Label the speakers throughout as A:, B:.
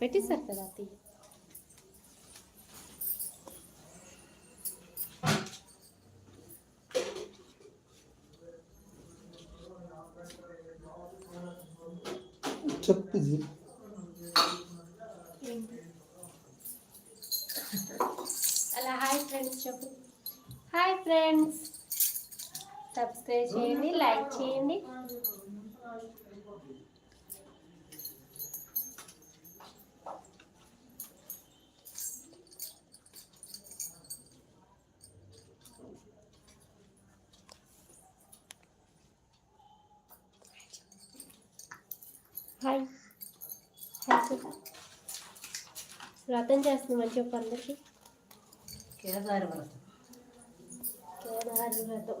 A: పెట్టేశారు కదా అతి
B: చెప్పు ఇది
A: అలా హాయ్ ఫ్రెండ్స్ చెప్పు. Hi friends. సబ్స్క్రైబ్ చేయండి లైక్ చేయండి. హాయ్ హాయ్ చెప్పు వ్రతం చేస్తున్నామని చెప్పు అందరికీ
C: కేదారి వ్రతం
A: కేదారి వ్రతం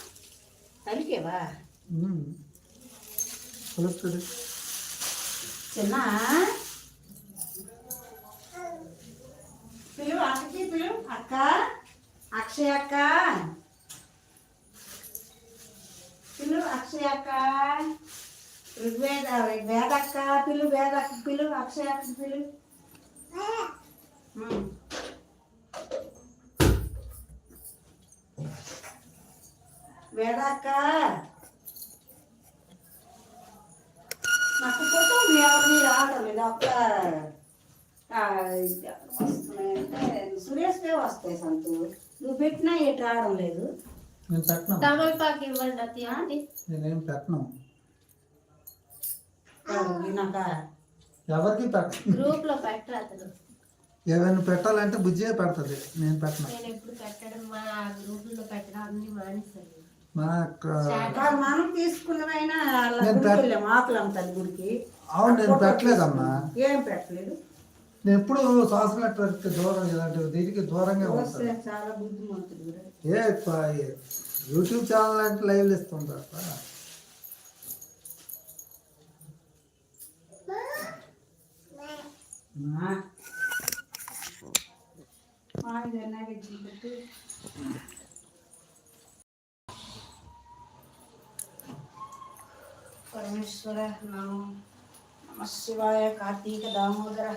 C: కలికేవా
B: ఉమ్. కలుస్తుంది.
C: చిన్న? పిలువు అక్కకి పిలువు అక్క? అక్షయ అక్క? పిలువు అక్షయ అక్క? ఋగ్వేద వేదక్క పిలు వేదక్క పిలు అక్షయ అక్క పిలు. వేదక్క. నాకు ఫోటో ఎవరిని రావడం లేదు. ఒక్క సురేష్కే వస్తాయి సంతు. నువ్వు పెట్టినా ఎటు రావడం లేదు.
B: నేను పెట్టను.
A: తమలపాకు ఇవ్వండి అతి ఆంటీ
B: నేనేం పెట్టను.
C: వినాక
B: ఎవరికి పెట్టను?
A: గ్రూప్లో పెట్టరు అతను?
B: ఏమైనా పెట్టాలంటే బుజ్జియే పెడుతుంది. నేను పెట్టను.
A: నేను ఎప్పుడు పెట్టడం మా గ్రూప్లో పెట్టడం అన్ని మానేస్తాను
B: మా
C: కాదు, మనం తీసుకున్నవైనా ఆకులం తల్లి గుడికి.
B: అవును నేను పెట్టలేదమ్మా.
C: ఏం పెట్టలేదు?
B: నేను ఎప్పుడు శ్వాస నెట్వర్క్ దూరం ఇలాంటి దీనికి దూరంగా. ఏ యూట్యూబ్ ఛానల్ అంటే లైవ్లు ఇస్తుంటారు
C: మా మా ఇది నైవేద్యం పెట్టి పరమేశ్వర నమో నమ శివాయ కార్తీక దామోదర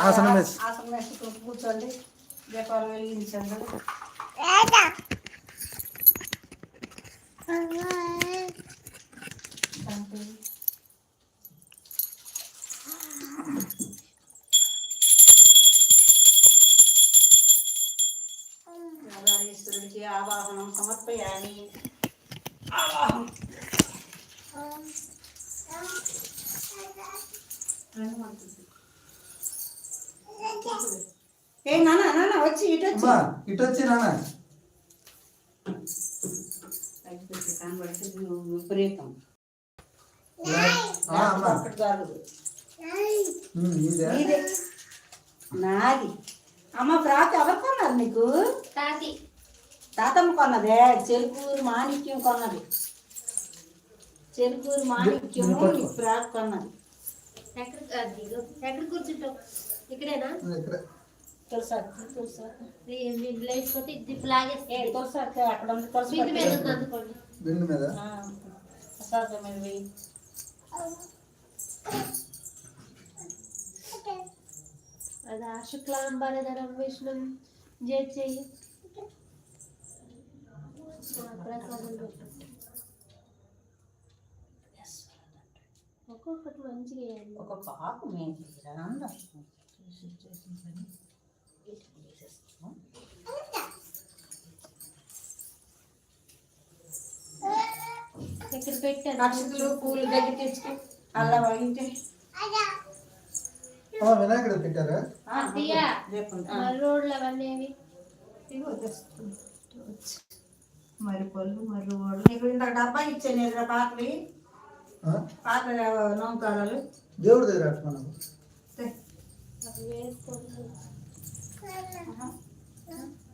B: ఆసనం వేసి.
C: ఆసనం వేసి ఇక్కడ కూర్చోండి దీపాలు వెలిగించండి శాంతి. కేదారేశ్వరుడికి ఆవాహనం సమర్పయామి ఆవాహనం ఏ నాన్న నాన్న వచ్చి ఇటు వచ్చి.
B: ఇటు వచ్చి
C: నువ్వు విపరీతం నీదే. అమ్మ ఫ్రాక్ ఎవరు కొన్నారు నీకు? తాతమ్మ కొన్నదే చెరుకూరు మాణిక్యం కొన్నది. చెరుకూరు మాణిక్యము ఈ ఫ్రాక్ కొన్నది.
A: ఎక్కడ. ఎక్కడ కూర్చుంటావు? ఇక్కడేనా?
B: ఇక్కడ.
C: తెలుసా తెలుసా
A: లేకపోతే ఇది
C: ఏ
A: లాగేస్తే
C: తెలుసా అక్కడ ఉంది తెలుసా
A: మీద
B: మీద.
A: అదా శుక్లాంబరధరం విష్ణు జయ చెయ్యి ఒక్కొక్కటి మంచిగా వేయండి
C: ఒక పాకు మేము అందరం.
A: ఇక్కడ పెట్టాను
C: పూలు దగ్గర తెచ్చుకో అల్లం ఇంటి
B: ఆ, వినాయకుడు పెట్టారా
C: రేపు
A: రోడ్లు అవన్నీ?
C: మరి పళ్ళు మరి ఓళ్ళు నీకు ఇంత డబ్బా ఇచ్చాను ఎదురు పాకలి
B: ఆ?
C: పాత నౌకారాలు
B: దేవుడి దగ్గర అట్టుకున్నాం
A: అవి వేసుకోండి.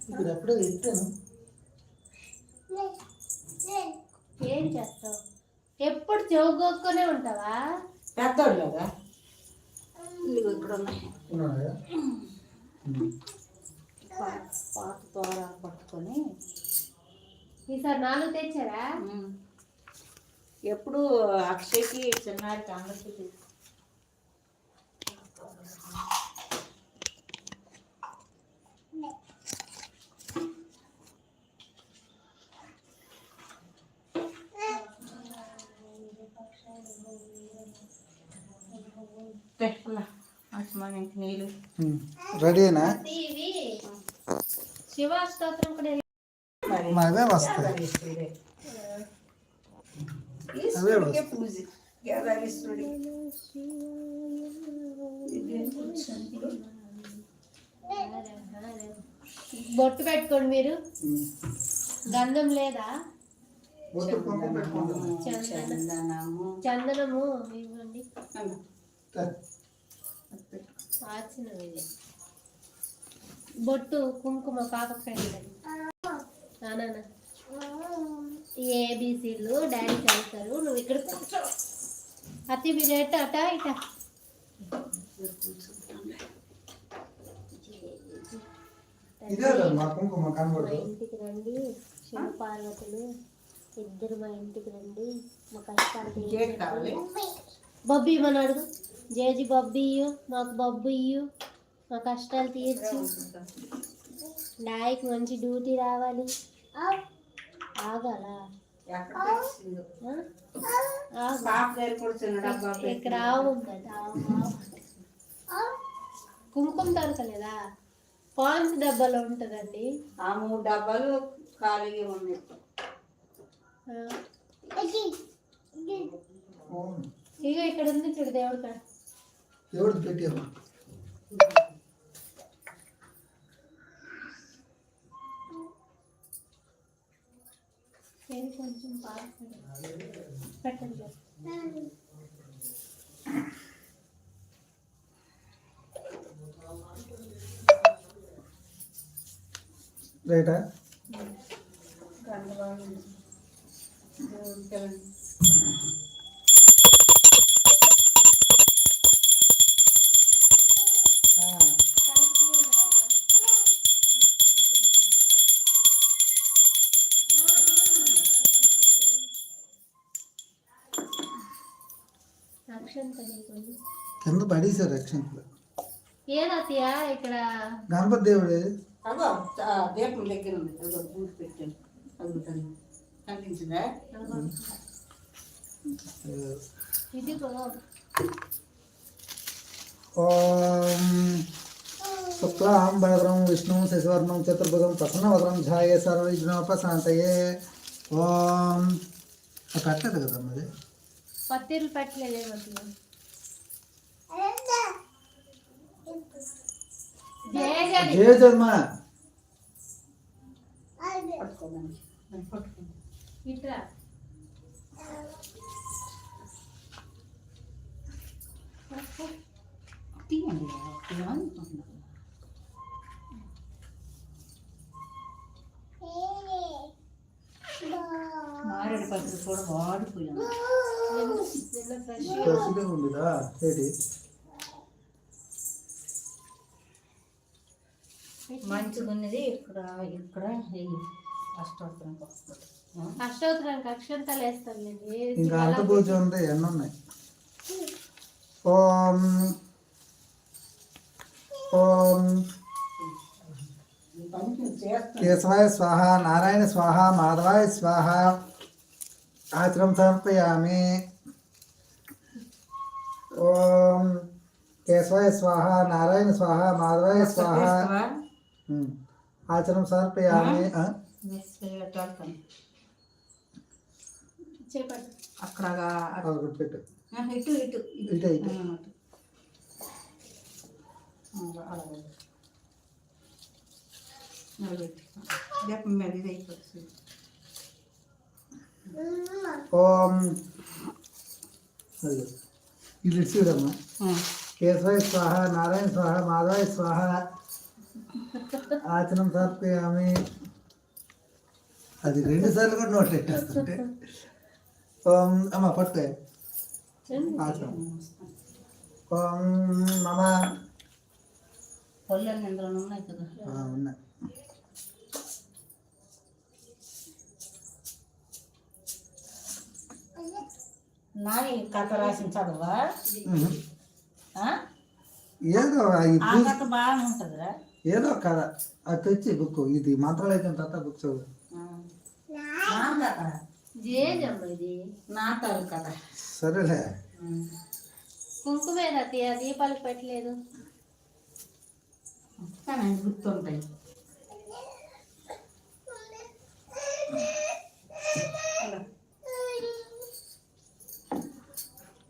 B: ఇక్కడ ఎప్పుడో
A: ఏం చేస్తావు? ఎప్పుడు చెవుగొక్కునే ఉంటావా?
C: పెద్దోళ్ళు కదా. ఇక్కడ ఉన్నాయి? పాత తోరాలు పట్టుకొని
A: ఈసారి నాలుగు తెచ్చారా.
C: ఎప్పుడు అక్షయ్కి చిన్నారికి అందరికీ
B: రెడీనా
A: ఇవి. శివాష్టోత్రం కూడా
B: అవే వస్తాయి. అవే వస్తాయి.
A: బొట్టు పెట్టుకోండి మీరు. గంధం లేదా?
B: బొట్టు కుంకుమ పెట్టుకుంటున్నాం
C: చందనము.
A: చందనము. ఇవ్వండి. బొట్టు కుంకుమ పెట్టండి నాన్న. ఏబిసిలు డాడీ చదువుతారు నువ్వు ఇక్కడ కూర్చో. అతి ఎట్ట అట ఇట. ఇంటికి రండి. శివ పార్వతులు ఇద్దరు మా ఇంటికి రండి. మా కష్టాలు బొబ్బి ఇవ్వని అడుగు. జేజీ బొబ్బి ఇయ్యు మాకు బొబ్బు ఇయ్యు మా కష్టాలు తీర్చు. డాయికి మంచి డ్యూటీ రావాలి. ఆగాలా? ఇక్కడ ఆవు ఆవు. కుంకుమ దొరకలేదా పాన్స్ డబ్బాలో ఉంటుందండి.
C: ఆ మూడు డబ్బాలు ఖాళీగా ఉన్నాయి.
A: ఇగో ఇక్కడ ఉంది చూడు దేవుడు
B: పెట్టాము
A: ఏది కొంచెం పెట్టండి.
B: రైటా?
C: గంధవాలు దేవుడికి
B: కింద పడేశారు రక్షణలు
A: ఏదత్తయ్య ఇక్కడ?
B: గణపతి దేవుడే
C: అగో ఆ దీపం దగ్గర ఉంది. అగో పూజ పెట్టాను. అదుగుతాను కనిపించిందా?
A: ఇదిగో.
B: ఓం శుక్లాం భద్రం విష్ణు శశివర్ణం చతుర్భుజం ప్రసన్నవదనం ఛాయే సర్వవిఘ్నోపశాంతయే. ఓం. అది పెట్టలేదు
A: పత్తిర్లు పెట్టలేదు
C: వద్దు
A: ఇట్లా
C: తీయండి మారేడు పత్రిక కూడా వాడిపోయాను.
B: ఫ్రెష్గా ఉందిరా ఏంటి?
C: మంచిగా ఉన్నది ఇక్కడ ఇక్కడ ఈ అష్టోత్తరం పక్కన.
A: అష్టోత్తరానికి అక్షంతాలు వేస్తాను నేను
B: ఇంకా ఉంది ఎన్ని ఉన్నాయి? ఓం. ఓం. కేశవాయ స్వాహ నారాయణ స్వాహ మాధవాయ స్వాహ. ఆచరం సమర్పయామి ఓం కేశవాయ స్వాహ నారాయణ స్వాహ మాధవాయ స్వాహ
C: చేస్తావా?
B: ఉమ్. ఆచరం సమర్పయామి ఆ?
C: మిక్సీ పెట్టేస్తాను.
A: చేపట్టు
C: అక్కడ
B: ఒకటి పెట్టు
C: ఆ, ఇటు ఇటు
B: ఇటు, ఇటు.
C: ఆ, అటు. ఆ, అలాగే. అలాగే పెట్టు. దీపం మీద ఇది అయిపోతుంది
B: ఓం. ఇది చూడమ్మా కేశవాయ స్వాహ నారాయణ స్వాహ మాధవాయ స్వాహ. ఆచనం సమర్పయామి. అది రెండు సార్లు కూడా నోట్ పెట్టేస్తుంటే ఓం అమ్మ పట్టుకో ఆచనం. ఓం మమ.
C: ఉన్నాయి.
B: ఉన్నాయి
C: నాని కథ రాసిన చదవా?
B: ఏదో ఈ
C: ఆ కథ బాగా ఉంటుందిరా.
B: ఏదో కథ. అది తెచ్చి బుక్ ఇది మంత్రాలు అయిపోయిన తర్వాత బుక్ చదువు.
C: నా నా తల్లి కథ.
B: సరేలే.
A: కుంకుమే రతి ఆ దీపాలకు పెట్టలేదు.
C: కానీ గుర్తుంటాయి.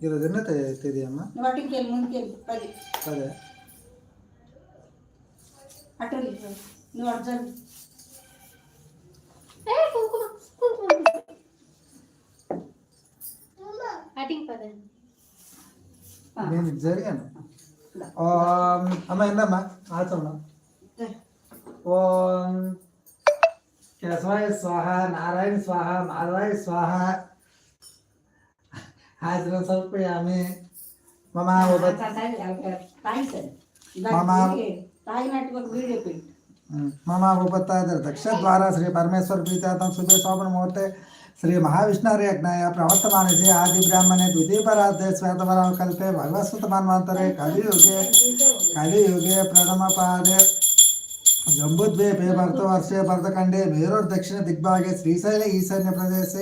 B: ఈరోజు ఎన్నో తేదీ అమ్మ?
C: నువ్వు అటుకి వెళ్ళి ముందుకు వెళ్ళి పది.
B: అదే
C: అటు. నువ్వు ఆ.
B: నేను జరిగాను. ఓం. అమ్మ ఏందమ్మా ఆచరణ ఓం. కేశవాయ స్వాహ నారాయణ స్వాహ మాధవాయ స్వాహ. हाजिर सबै द्वारा श्री परमेश्वर मुहूर्त श्री महाविष्णु प्रवर्तमान से आदि ब्राह्मणे द्वितीय पराध्य श्वेत कल भगवत मनवंतरे कलियुगे कलियुगे प्रथम पादे। जम्बुद्वीपे भरतवर्षे भरतखंडे मेरो दक्षिण दिग्भागे श्रीशैल ईशान्य प्रदेश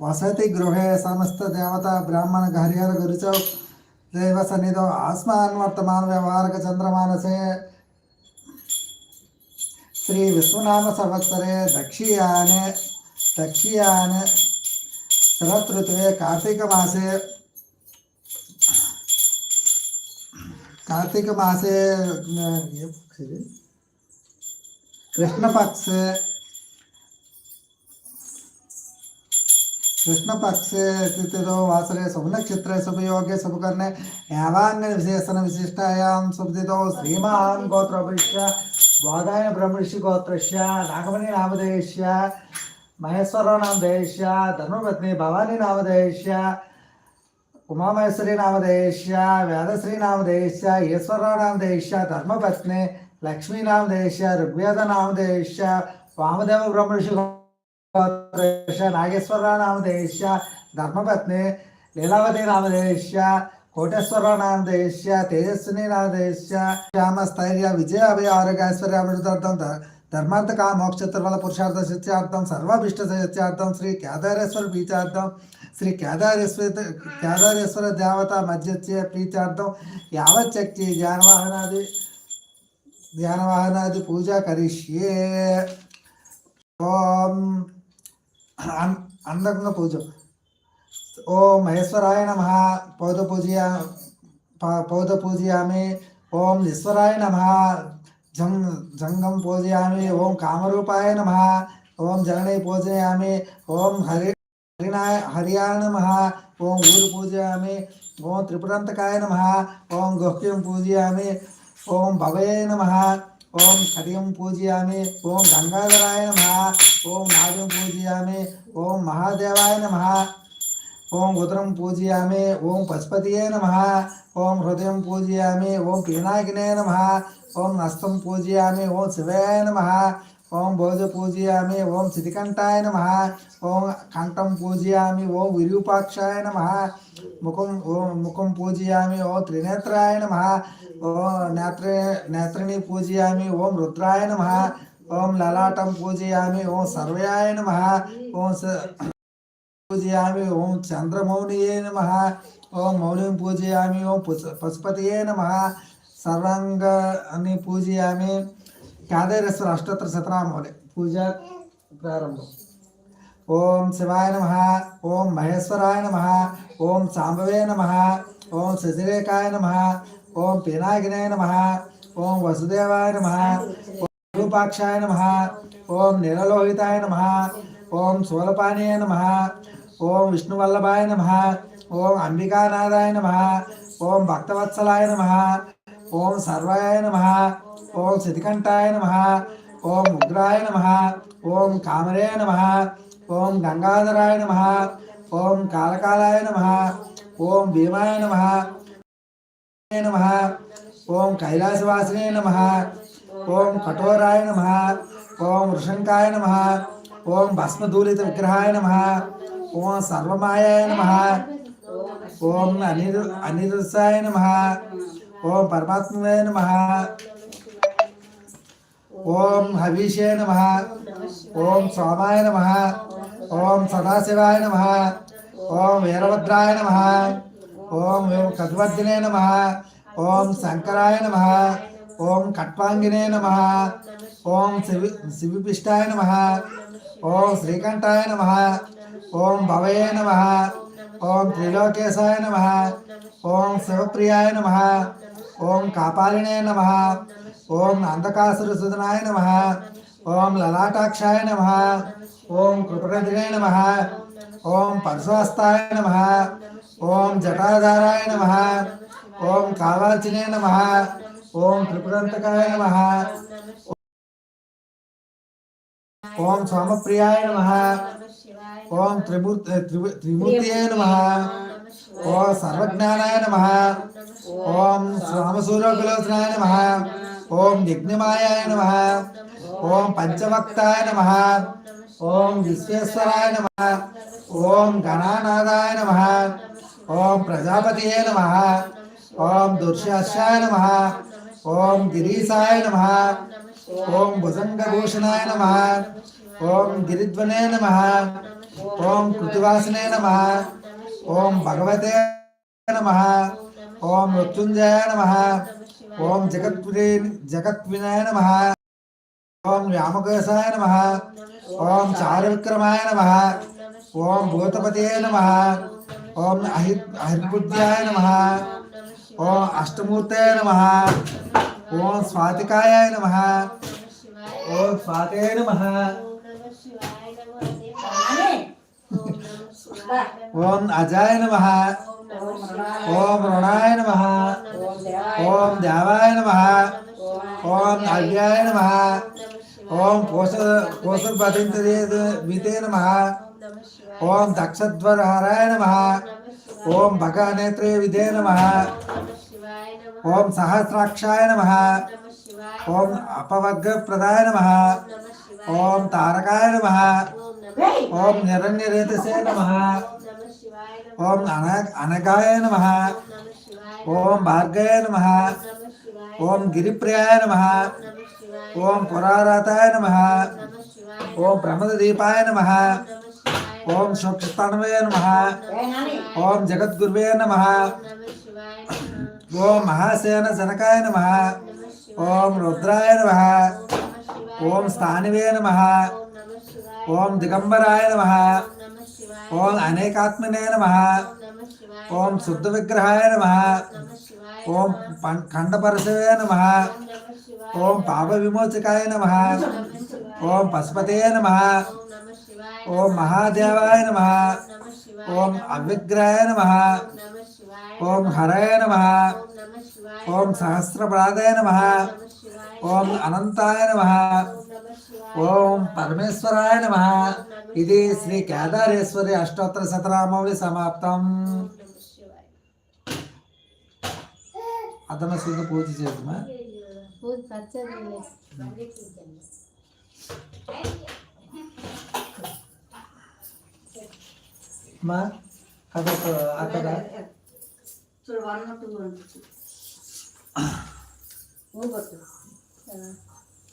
B: वसति गृहे समस्तदेवता ब्राह्मण घर्यर गुरच देव सन्निधौ आस्मान् वर्तमान व्यवहारक चन्द्रमानसे। श्री विश्वनाम संवत्सरे दक्षियाने दक्षियाने शरदृतवे कार्तीकमासे कार्तीकमासे कृष्णपक्षे कृष्ण पक्षे नक्षत्र वासरे योग्य सुभयोगे कर्ण यावान्य विशेषण विशिष्टायां सुब्दितो श्रीमान गोत्र वादायन ब्रह्मषि गोत्र नागमणि नामधेयस्य महेश्वरो नामधेयस्य धनुरत्ने भवानी नामधेयस्य, उमामहेश्वरी नामधेयस्य धर्मपत्नी नामधेयस्य ईश्वरो नामधेयस्य धर्मपत्ने लक्ष्मीनामधेयस्य ऋग्वेदनामधेयस्य वामदेव ब्रह्मषि నాగేశ్వరరావు నామధేయస్య ధర్మపత్ని లీలావతి నామధేయస్య కోటేశ్వరరావు నామధేయస్య తేజస్విని నామధేయస్య శ్యామస్థైర్య విజయ అభయ ఆరోగ్యైశ్వర్య అమృతార్థం ధ- ధర్మార్థ కామోక్ష పురుషార్థ సత్యార్థం సర్వాభిష్ట సత్యార్థం శ్రీ కేదారేశ్వర ప్రీత్యార్థం శ్రీ కేదారేశ్వర కేదారేశ్వర దేవత మధ్యత్య ప్రీత్యార్థం యావచ్చక్తి ధ్యానవాహనాది ధ్యానవాహనాది పూజ కరిష్యే. ఓం. అందంగా పూజ ఓం మహేశ్వరాయ నమ పౌద పూజయా ప- పౌద పూజయామి ఓం ఈశ్వరాయ నమ జం జంగం పూజయామి ఓం కామరూపాయ నమ ఓం జననీ పూజయామి ఓం హరి హరినాయ హరియాయ నమ ఓం ఊరు పూజయామి ఓం త్రిపురంతకాయ నమ ఓం గుహ్యం పూజయామి ఓం భవయే నమ ఓం కటియం పూజయామి ఓం గంగాధరాయ నమ ఓం నాగం పూజయామి ఓం మహాదేవాయ నమ ఓం ఉదరం పూజయామి ఓం పశుపతియే నమ ఓం హృదయం పూజయామి ఓం పీనాకినే నమ ఓం నస్తం పూజయామి ఓం శివాయ నమ ఓం భోజ పూజయామి ఓం సితికంఠాయ నమ ఓం కంఠం పూజయామి ఓం విరూపాక్షాయ నమ ముఖం ఓం ముఖం పూజయామి ఓం త్రినేత్రాయ నమ ఓం నేత్రే నేత్రిణి పూజయామి ఓం రుద్రాయ నమ ఓం లలాటం పూజయామి ఓం సర్వయాయ నమ ఓం స పూజయామి ఓం చంద్రమౌనియే నమ ఓం మౌలిం పూజయామి ఓం పుస్ పశుపతియే నమ సర్వాంగాన్ని కాదేరేశ్వర అష్టోత్తర శతనామౌలి పూజ ప్రారంభం ఓం శివాయ నమ ఓం మహేశ్వరాయ నమ ఓం సాంబవే నమ ఓం శశిరేఖాయ నమ ఓం పీనాగినే నమ ఓం వసుదేవాయ నమ రూపాక్షాయ నమ ఓం నీలలోహితాయ నమ ఓం శూలపాణియ నమ ఓం విష్ణువల్లభాయ నమ ఓం అంబికానాథాయ నమ ఓం భక్తవత్సలాయ నమ ఓం సర్వాయ నమ ఓం శతికంఠాయ నమ ఓం ఉగ్రాయ నమ ఓం కామరే నమ ఓం గంగాధరాయ నమ ఓం కాలకాలాయ నమ ఓం భీమాయ నమ నమ ఓం కైలాసవాసినే నమ ఓం కఠోరాయ నమ ఓం వృషంకాయ నమ ఓం భస్మధూలిత విగ్రహాయ నమ ఓం సర్వమాయాయ నమ ఓం అనిరు అనిరుసాయ నమ ఓం పరమాత్మవే నమ ఓం హవీషే నమ ఓం సోమాయ నమ ఓం సదాశివాయ నమ ఓం వీరభద్రాయ నమ ఓం కద్వర్ధినే నమ ఓం శంకరాయ నమ ఓం కట్వాంగినే నమ ఓం శివి శివిపిష్టాయ నమ ఓం శ్రీకంఠాయ నమ ఓం భవయే నమ ఓం త్రిలోకేశాయ నమ ఓం శివప్రియాయ నమ ఓం కాపాలినే నమ ఓం అంధకాసురసుదనాయ నమ. ఓం లలాటాక్షాయ నమ. ఓం కృపగంధినే నమ. ఓం పరశుహస్తాయ నమ. ఓం జటాధారాయ నమ. ఓం కావాల్చినే నమ. ఓం త్రిపురంతకాయ నమ. ఓం సోమప్రియాయ నమ. ఓం త్రిమూర్తి త్రిము- త్రిమూర్తియే నమ. ఓం సర్వజ్ఞానాయ నమ. ఓం శ్రామసూర్యకులోచనాయ నమ. ఓం యజ్ఞమాయాయ నమ ఓం పంచవక్తాయ నమ ఓం విశ్వేశ్వరాయ నమ ఓం గణానాథాయ నమ ఓం ప్రజాపతియే నమ ఓం దుర్శాస్యాయ నమ ఓం గిరీశాయ నమ ఓం భుజంగభూషణాయ నమ ఓం గిరిధ్వనే నమ ఓం కృతివాసనే నమ ఓం భగవతే నమ ఓం మృత్యుంజయ నమ ఓం జగద్వినే జగద్వినయ నమ. ఓం వ్యామకేశాయ నమ. ఓం చారువిక్రమాయ నమ. ఓం భూతపతే నమ. ఓం అహి అహిర్బుద్ధ్యాయ నమ. ఓం అష్టమూర్తే నమ. ఓం స్వాతికాయ నమ. ఓం స్వాతే నమ. ఓం అజాయ నమ. ఓం రుణాయ నమ. ఓం దేవాయ నమ. ఓం అవ్యాయ నమ. ఓం పోష పోషపతింతే వితే నమ. ఓం దక్షధ్వరహరాయ నమ. ఓం భగనేత్రే విదే నమ. ఓం సహస్రాక్షాయ నమ. ఓం అపవర్గప్రదాయ నమ. ఓం తారకాయ నమ. ఓం నిరణ్యరేతసే నమ. ఓం అన అనగాయ నమ ఓం భార్గయ నమ ఓం గిరిప్రియాయ నమ ఓం పురారాతాయ నమ ఓం ప్రమదదీపాయ నమ ఓం సూక్ష్మస్థానవే నమ ఓం జగద్గురువే నమ ఓం మహాసేన జనకాయ నమ ఓం రుద్రాయ నమ ఓం స్థానివే నమ ఓం దిగంబరాయ నమ ఓం అనేకాత్మనే నమ. ఓం శుద్ధ విగ్రహాయ నమ. ఓం ఖండపరశవే నమ. ఓం పాప విమోచకాయ నమ. ఓం పశుపతే నమ. ఓం మహాదేవాయ నమ. ఓం అవిగ్రహాయ నమ. ఓం హరాయ నమ. ఓం సహస్రప్రాదాయ నమ. ఓం అనంతాయ నమ. ఓం పరమేశ్వరాయ నమ. ఇది శ్రీ కేదారేశ్వరి అష్టోత్తర శతనామావళి సమాప్తం. అతను శుద్ధ పూజ చేద్దామా? మా కథ అక్కడ.
C: చూడు వన్ టూ ఊగొట్టు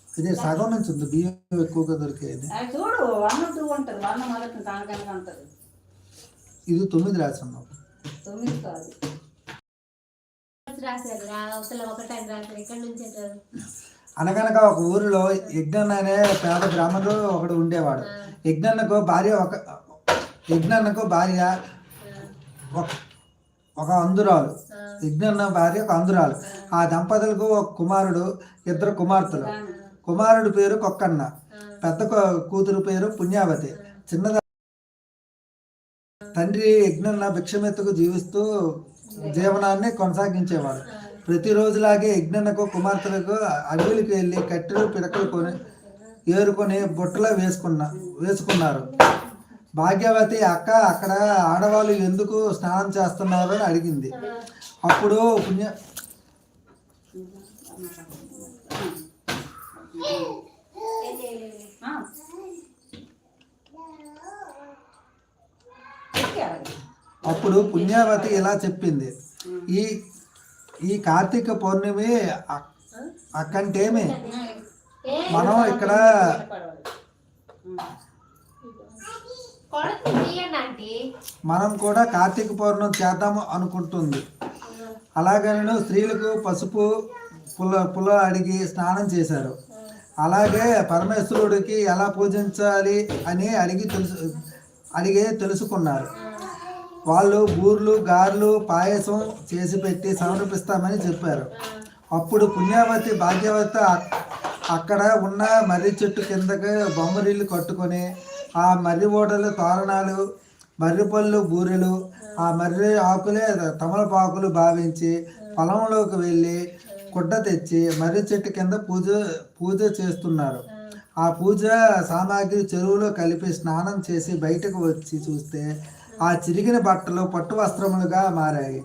B: ఇది సగం నుంచి ఉంది బియ్యం ఎక్కువగా దొరికేది.
C: చూడు వన్ టూ ఉంటుంది వన్ మొదటి దానికన్నా ఉంటుంది
B: ఇది తొమ్మిది రాసి ఉన్నాం
C: తొమ్మిది కాదు.
A: రాశారు రా అవతల ఒకటని రాశారు ఇక్కడ నుంచి ఎట్లా?
B: అనగనగా ఒక ఊరిలో యజ్ఞన్ అనే పేద బ్రాహ్మణుడు ఒకడు ఉండేవాడు. యజ్ఞన్నకు భార్య ఒక యజ్ఞన్నకు భార్య ఒక- ఒక అందురాలు యజ్ఞన్న భార్య ఒక ఆ దంపతులకు ఒక కుమారుడు ఇద్దరు కుమార్తెలు. కుమారుడు పేరు కొక్కన్న. పెద్ద కూతురు పేరు పుణ్యావతి. చిన్నద తండ్రి యజ్ఞన్న భిక్షమెత్తుకు జీవిస్తూ జీవనాన్ని కొనసాగించేవాడు. ప్రతిరోజులాగే యజ్ఞన్నకు కుమార్తెలకు అడవులకు వెళ్ళి కట్టెలు పిడకలు కొని ఏరుకొని బుట్టలో వేసుకున్న వేసుకున్నారు. భాగ్యవతి అక్క అక్కడ ఆడవాళ్ళు ఎందుకు స్నానం చేస్తున్నారు అని అడిగింది. అప్పుడు పుణ్య. అప్పుడు పుణ్యావతి ఇలా చెప్పింది. ఈ ఈ కార్తీక పౌర్ణమి అక్- అక్కంటేమి మనం ఇక్కడ మనం కూడా కార్తీక పౌర్ణమి చేద్దాము అనుకుంటుంది. అలాగని స్త్రీలకు పసుపు పుల పుల అడిగి స్నానం చేశారు. అలాగే పరమేశ్వరుడికి ఎలా పూజించాలి అని అడిగి తెలుసు అడిగి తెలుసుకున్నారు. వాళ్ళు బూర్లు గారెలు పాయసం చేసి పెట్టి సమర్పిస్తామని చెప్పారు. అప్పుడు పుణ్యావతి భాగ్యవతి అక్కడ ఉన్న మర్రి చెట్టు కిందకి బొమ్మరిల్లు కట్టుకొని ఆ మర్రి ఓడలు తోరణాలు మర్రి పళ్ళు బూరెలు ఆ మర్రి ఆకులే తమలపాకులు భావించి పొలంలోకి వెళ్ళి గుడ్డ తెచ్చి మర్రి చెట్టు కింద పూజ పూజ చేస్తున్నారు. ఆ పూజ సామాగ్రి చెరువులో కలిపి స్నానం చేసి బయటకు వచ్చి చూస్తే ఆ చిరిగిన బట్టలు పట్టు వస్త్రములుగా మారాయి.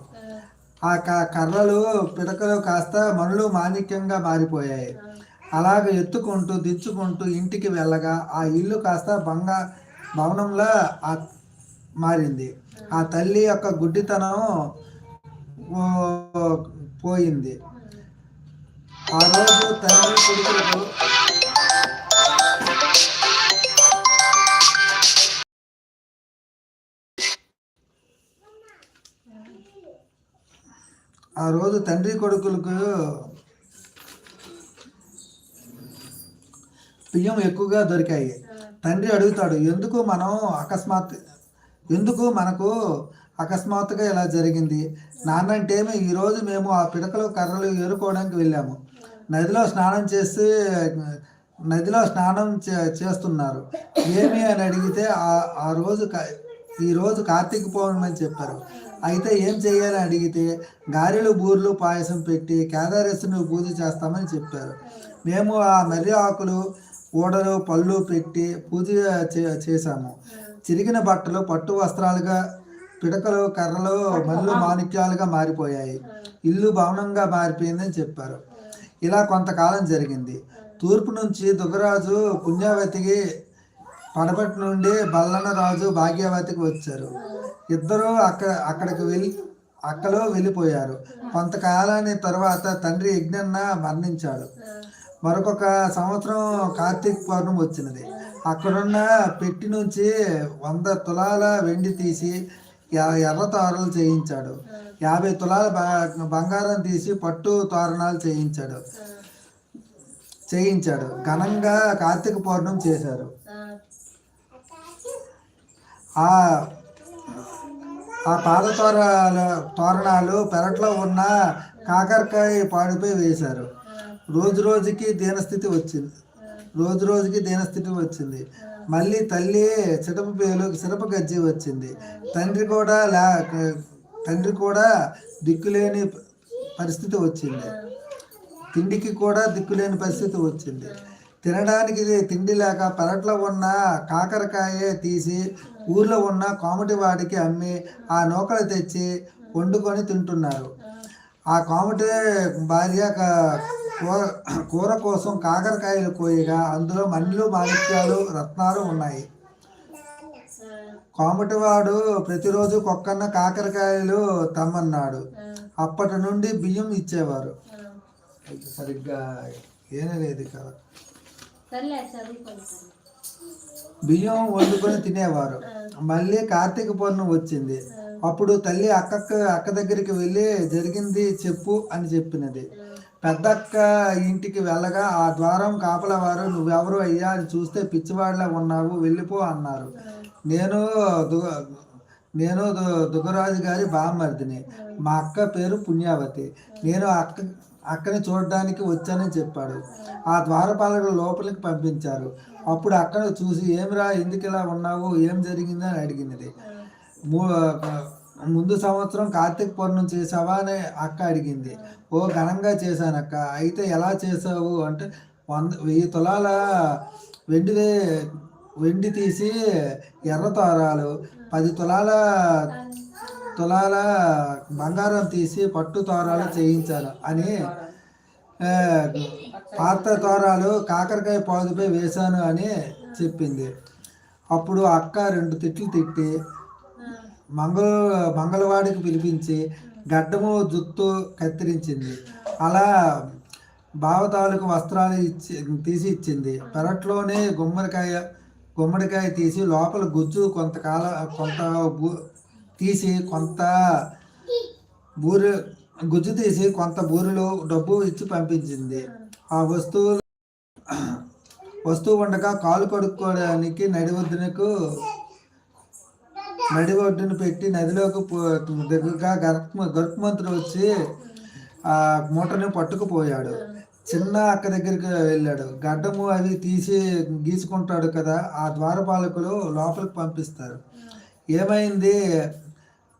B: ఆ క- కర్రలు పిడకలు కాస్త మనులు మాణిక్యంగా మారిపోయాయి. అలాగ ఎత్తుకుంటూ దించుకుంటూ ఇంటికి వెళ్ళగా ఆ ఇల్లు కాస్త బంగా భవనంలా మారింది. ఆ తల్లి యొక్క గుడ్డితనం పోయింది. ఆ రోజు తండ్రి కొడుకులకు ఆ రోజు తండ్రి కొడుకులకు బియ్యం ఎక్కువగా దొరికాయి. తండ్రి అడుగుతాడు ఎందుకు మనం అకస్మాత్ ఎందుకు మనకు అకస్మాత్తుగా ఇలా జరిగింది? నాన్నంటేమి ఈరోజు మేము ఆ పిడకలు కర్రలు ఏరుకోవడానికి వెళ్ళాము. నదిలో స్నానం చేసి నదిలో స్నానం చే- చేస్తున్నారు. ఏమి అని అడిగితే ఆ ఆ రోజు ఈరోజు ఈ రోజు కార్తీక పౌర్ణమి అని చెప్పారు. అయితే ఏం చేయాలని అడిగితే గారెలు బూర్లు పాయసం పెట్టి కేదారేశ్వరుని పూజ చేస్తామని చెప్పారు. మేము ఆ మర్రి ఆకులు ఊడలు పళ్ళు పెట్టి పూజ చే- చేశాము. చిరిగిన బట్టలు పట్టు వస్త్రాలుగా పిడకలు కర్రలు మల్లు మాణిక్యాలుగా మారిపోయాయి. ఇల్లు భవనంగా మారిపోయిందని చెప్పారు. ఇలా కొంతకాలం జరిగింది. తూర్పు నుంచి దుగరాజు పుణ్యావతికి పడపటి నుండి బల్లన రాజు భాగ్యవతికి వచ్చారు. ఇద్దరు అక్కడ అక్కడికి వెళ్ళి అక్కలో వెళ్ళిపోయారు. కొంతకాలాన్ని తర్వాత తండ్రి యజ్ఞన్న మరణించాడు. మరొక సంవత్సరం కార్తీక పౌర్ణమి వచ్చినది. అక్కడున్న పెట్టి నుంచి వంద తులాల వెండి తీసి ఎ- ఎర్ర తోరణాలు చేయించాడు. యాభై తులాల బంగారం తీసి పట్టు తోరణాలు చేయించాడు. చేయించాడు. ఘనంగా కార్తీక పౌర్ణం చేశారు. ఆ ఆ పాద తోరాల తోరణాలు పెరట్లో ఉన్న కాకరకాయ పాడిపై వేశారు. రోజు రోజుకి దీనస్థితి వచ్చింది. రోజు రోజుకి దీనస్థితి వచ్చింది. మళ్ళీ తల్లి చిటప పేలు సిరప గజ్జి వచ్చింది. తండ్రి కూడా లా తండ్రి కూడా దిక్కులేని పరిస్థితి వచ్చింది. తిండికి కూడా దిక్కులేని పరిస్థితి వచ్చింది. తినడానికి తిండి లేక పెరట్లో ఉన్న కాకరకాయ తీసి ఊర్లో ఉన్న కోమటి వాడికి అమ్మి ఆ నూకలు తెచ్చి వండుకొని తింటున్నారు. ఆ కోమటి భార్య కూర కూర కోసం కాకరకాయలు కోయగా అందులో మన్నులు మాణిక్యాలు రత్నాలు ఉన్నాయి. కోమటివాడు ప్రతిరోజు కుక్కన్న కాకరకాయలు తమ్మన్నాడు. అప్పటి నుండి బియ్యం ఇచ్చేవారు. సరిగ్గా ఏమీ లేదు కదా. బియ్యం వండుకొని తినేవారు. మళ్ళీ కార్తీక పౌర్ణమి వచ్చింది. అప్పుడు తల్లి అక్కక్క అక్క దగ్గరికి వెళ్ళి జరిగింది చెప్పు అని చెప్పినది. పెద్దక్క ఇంటికి వెళ్ళగా ఆ ద్వారం కాపలవారు నువ్వెవరు అయ్యా? అని చూస్తే పిచ్చివాడిలా ఉన్నావు వెళ్ళిపో అన్నారు. నేను దు- నేను దు- దుగ్గరాజు గారి బామ్మర్దిని. మా అక్క పేరు పుణ్యావతి. నేను అక్క అక్కని చూడడానికి వచ్చానని చెప్పాడు. ఆ ద్వారపాలకులు లోపలికి పంపించారు. అప్పుడు అక్కను చూసి ఏమిరా ఎందుకు ఇలా ఉన్నావు? ఏం జరిగిందని అడిగినది. మూ- ముందు సంవత్సరం కార్తీక పౌర్ణం చేసావా అని అక్క అడిగింది. ఓ ఘనంగా చేశాను అక్క అయితే ఎలా చేసావు అంటే వంద వెయ్యి తులాల వెండిదే వెండి తీసి ఎర్ర తోరాలు పది తులాల తులాల బంగారం తీసి పట్టు తోరాలు చేయించాను అని పాత తోరాలు కాకరకాయ పాదుపై వేశాను అని చెప్పింది. అప్పుడు అక్క రెండు తిట్లు తిట్టి మంగళ మంగళవాడికి పిలిపించి గడ్డము జుత్తు కత్తిరించింది. అలా భావతాలకు వస్త్రాలు ఇచ్చి తీసి ఇచ్చింది. పెరట్లోనే గుమ్మడికాయ గుమ్మడికాయ తీసి లోపల గుజ్జు కొంతకాల కొంత బూ తీసి కొంత బూరె గుజ్జు తీసి కొంత బూరిలో డబ్బు ఇచ్చి పంపించింది. ఆ వస్తువులు వస్తువు ఉండగా కాలు కడుక్కోవడానికి నడివద్దునకు నడి ఒడ్డును పెట్టి నదిలోకి పో- గర్భ గర్భమంతుడు వచ్చి ఆ మూటని పట్టుకుపోయాడు. చిన్న అక్క దగ్గరికి వెళ్ళాడు. గడ్డము అవి తీసి గీసుకుంటాడు కదా ఆ ద్వారపాలకులు లోపలికి పంపిస్తారు. ఏమైంది?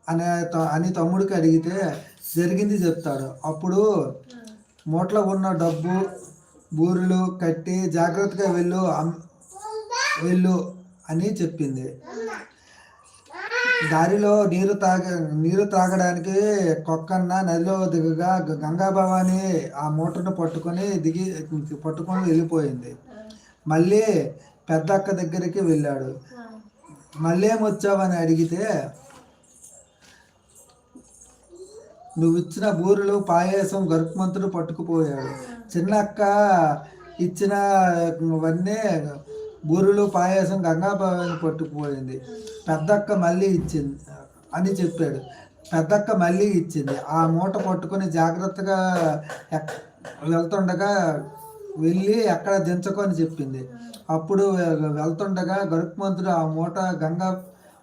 B: అనే త- అని తమ్ముడికి అడిగితే జరిగింది చెప్తాడు. అప్పుడు మూటలో ఉన్న డబ్బు బూరెలు కట్టి జాగ్రత్తగా వెళ్ళు వెళ్ళు అని చెప్పింది. దారిలో నీరు తాగ నీరు తాగడానికి కొక్కన్న నదిలో దిగగా గంగా భవాని ఆ మూటను పట్టుకొని దిగి పట్టుకొని వెళ్ళిపోయింది. మళ్ళీ పెద్దక్క దగ్గరికి వెళ్ళాడు. మళ్ళీ వచ్చావని అడిగితే నువ్వు ఇచ్చిన బూరెలు పాయసం గరుకుమంతుడు పట్టుకుపోయాడు. చిన్నక్క ఇచ్చిన ఇచ్చినవన్నీ బూరెలు పాయసం గంగాభవాని పట్టుకుపోయింది. పెద్దక్క మళ్ళీ ఇచ్చింది అని చెప్పాడు. పెద్దక్క మళ్ళీ ఇచ్చింది. ఆ మూట పట్టుకొని జాగ్రత్తగా వెళ్తుండగా వెళ్ళి ఎక్కడ దించకొని చెప్పింది. అప్పుడు వెళ్తుండగా గరుకుమంతుడు ఆ మూట గంగా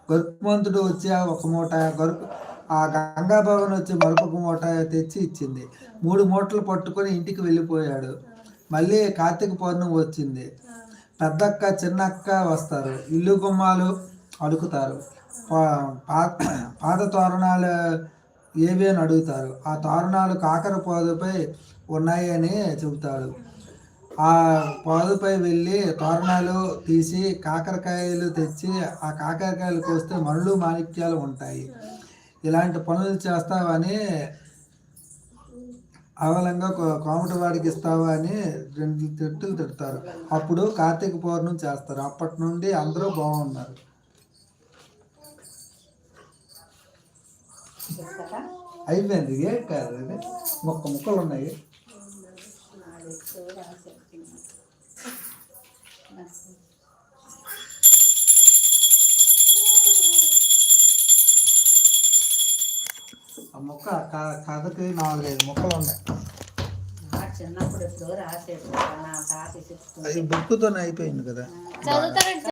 B: గరుక్మంతుడు వచ్చి ఆ ఒక మూట గరుకు ఆ గంగాభవన్ వచ్చి మరొక మూట తెచ్చి ఇచ్చింది. మూడు మూటలు పట్టుకొని ఇంటికి వెళ్ళిపోయాడు. మళ్ళీ కార్తీక పౌర్ణమి వచ్చింది. పెద్దక్క చిన్నక్క వస్తారు. ఇల్లు గుమ్మాలు అడుగుతారు పా- పాత తోరణాలు ఏవి అని అడుగుతారు. ఆ తోరణాలు కాకర పోదుపై ఉన్నాయి అని చెబుతాడు ఆ పాదుపై వెళ్ళి తోరణాలు తీసి కాకరకాయలు తెచ్చి ఆ కాకరకాయలు కోస్తే మనులు మాణిక్యాలు ఉంటాయి. ఇలాంటి పనులు చేస్తావని అవలంగా కోమటి వాడికి ఇస్తావా అని రెండు తిట్టులు తిడతారు. అప్పుడు కార్తీక పౌర్ణం చేస్తారు. అప్పటి నుండి అందరూ బాగున్నారు. అయిపోయింది. ఏం కాదు మొక్క ముక్కలు ఉన్నాయి. మొక్క కథకి నాలుగైదు మొక్కలు ఉన్నాయి.
C: నా చిన్నప్పుడు ఎప్పుడో రాసేది నా తాత చెప్తుంది
B: అది బుక్కుతోనే అయిపోయింది కదా.
A: చదువుతారంటే